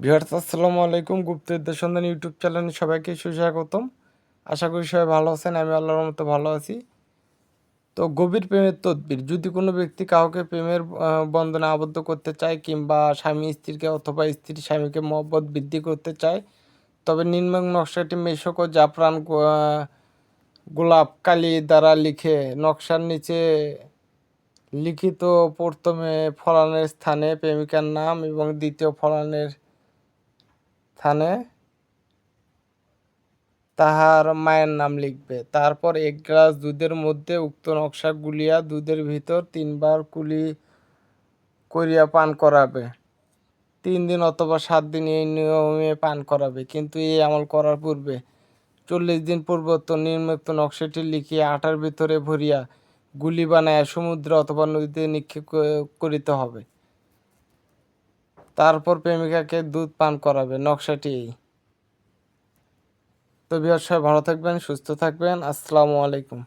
Viewers, আসসালামু আলাইকুম। গুপ্তবিদ্যা সন্ধান ইউটিউব চ্যানেলে সবাইকে সুস্বাগতম। আশা করি সবাই ভালো আছেন, আমি আল্লাহর মতো ভালো আছি। তো গভীর প্রেমের তদবির, যদি কোনো ব্যক্তি কাউকে প্রেমের বন্ধনে আবদ্ধ করতে চায় কিংবা স্বামী স্ত্রীকে অথবা স্ত্রী স্বামীকে মহব্বত বৃদ্ধি করতে চায়, তবে নির্মম নকশাটি মেশক ও জাফরান গোলাপ কালি দ্বারা লিখে নকশার নিচে লিখিত প্রথমে ফলানের স্থানে প্রেমিকার নাম এবং দ্বিতীয় ফলানের স্থানে তাহার মায়ের নাম লিখবে। তারপর এক গ্লাস দুধের মধ্যে উক্ত নকশা গুলিয়া দুধের ভিতর তিনবার কুলি করিয়া পান করাবে। তিন দিন অথবা সাত দিন এই নিয়মে পান করাবে, কিন্তু এই আমল করার পূর্বে চল্লিশ দিন পূর্বত নির্মিত নকশাটি লিখিয়া আটার ভিতরে ভরিয়া গুলি বানায় সমুদ্র অথবা নদীতে নিক্ষেপ করিতে হবে। তারপর প্রেমিকাকে দুধ পান করাবে, নকশাটি এই। তো বিহার সবাই ভালো থাকবেন, সুস্থ থাকবেন, আসসালামু আলাইকুম।